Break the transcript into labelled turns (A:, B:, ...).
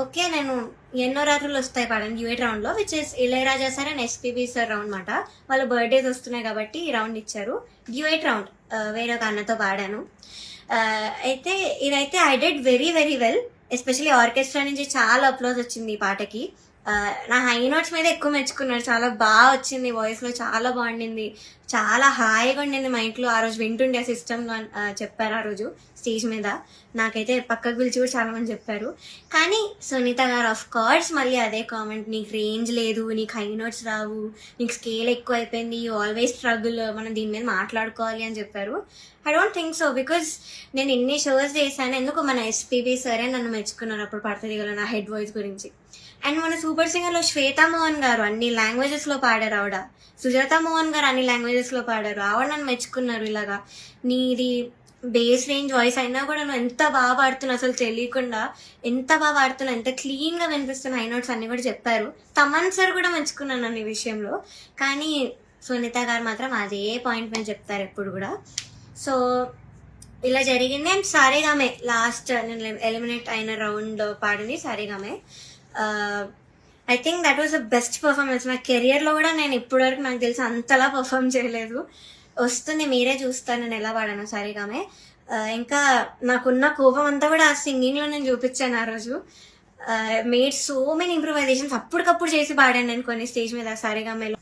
A: Okay నేను ఎన్నో రాత్రులు వస్తాయి పాడాను డ్యూయట్ రౌండ్లో which is Ilaiyaraaja sir and SPB sir round మాట వాళ్ళ బర్త్డేస్ వస్తున్నాయి కాబట్టి ఈ రౌండ్ ఇచ్చారు. డ్యూయట్ రౌండ్ వేరే ఒక అన్నతో పాడాను. అయితే ఇదైతే I did very very well especially orchestra నుంచి చాలా అప్లోజ్ వచ్చింది ఈ పాటకి. నా హై నోట్స్ మీద ఎక్కువ మెచ్చుకున్నారు చాలా బాగా వచ్చింది. వాయిస్లో చాలా బాగుండింది. చాలా హాయిగా ఉండింది మా ఇంట్లో ఆ రోజు వింటుండే సిస్టమ్ చెప్పారు ఆ రోజు స్టేజ్ మీద. నాకైతే పక్కకు పిలిచి కూడా చాలా మంది చెప్పారు. కానీ సునీత గారు ఆఫ్ కోర్స్ మళ్ళీ అదే కామెంట్ నీకు రేంజ్ లేదు నీకు హై నోట్స్ రావు నీకు స్కేల్ ఎక్కువ అయిపోయింది యూ ఆల్వేస్ స్ట్రగుల్ మనం దీని మీద మాట్లాడుకోవాలి అని చెప్పారు. I don't think so because నేను ఎన్ని షోస్ చేశాను ఎందుకు మన ఎస్పీబీ సరే నన్ను మెచ్చుకున్నారు అప్పుడు పడతది కదా నా హెడ్ వాయిస్ గురించి. అండ్ మన సూపర్ సూపర్ సింగర్లో శ్వేతా మోహన్ గారు అన్ని లాంగ్వేజెస్లో పాడారు ఆవిడ. సుజాత మోహన్ గారు అన్ని లాంగ్వేజెస్లో పాడారు. ఆవిడ నన్ను మెచ్చుకున్నారు ఇలాగా. నీది బేస్ రేంజ్ వాయిస్ అయినా కూడా నువ్వు ఎంత బాగా పాడుతున్నావు అసలు తెలియకుండా ఎంత బాగా పాడుతున్నావు ఎంత క్లీన్గా వినిపిస్తున్న హై నోట్స్ అన్నీ కూడా చెప్పారు. తమన్ సార్ కూడా మెచ్చుకున్నాను నన్ను ఈ విషయంలో. కానీ సునీత గారు మాత్రం అదే పాయింట్ మీద చెప్తారు ఎప్పుడు కూడా. సో ఇలా జరిగింది. అండ్ సారీగామే లాస్ట్ నేను ఎలిమినేట్ అయిన రౌండ్ పాడింది సారీగామే. I think that was the best performance నా కెరియర్లో కూడా నేను ఇప్పటివరకు నాకు తెలిసి అంతలా పర్ఫామ్ చేయలేదు. వస్తుంది మీరే చూస్తాను నేను ఎలా పాడాను సరిగామే ఇంకా నాకున్న కోపం అంతా కూడా ఆ సింగింగ్లో నేను చూపించాను ఆ రోజు. మేడ్ సో మెనీ ఇంప్రూవైజేషన్స్ అప్పటికప్పుడు చేసి పాడాను నేను కొన్ని స్టేజ్ మీద సరిగామేలో